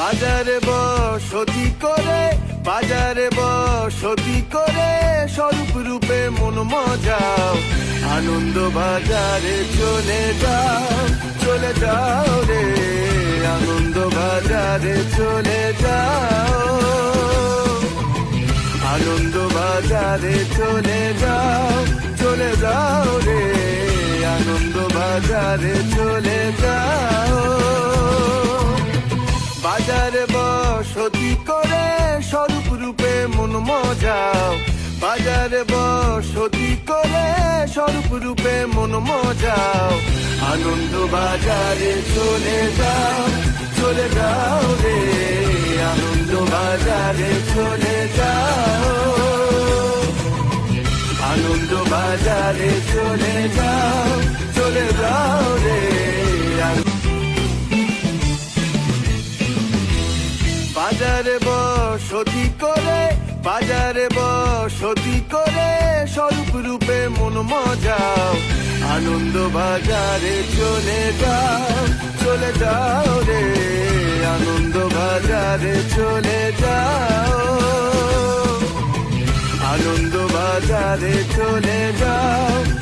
বাজারে বসতি করে, বাজারে বসতি করে, স্বরূপ রূপে মন মজাও। আনন্দ বাজারে চলে যাও চলে যাও রে। আনন্দ বাজারে চলে যাও। আনন্দ বাজারে চলে যাও চলে যাও রে। আনন্দ বাজারে চলে যাও। বসতি করে স্বরূপ রূপে মন মজাও। বাজারে বসতি করে স্বরূপ রূপে মন মজাও। আনন্দ বাজারে চলে যাও চলে যাও রে। আনন্দ বাজারে চলে যাও। আনন্দ বাজারে চলে যাও বাজারে বসতি করে, বাজারে বসতি করে, স্বরূপ রূপে মন মজাও। আনন্দ বাজারে চলে যাও চলে যাও রে। আনন্দ বাজারে চলে যাও। আনন্দ বাজারে চলে যাও।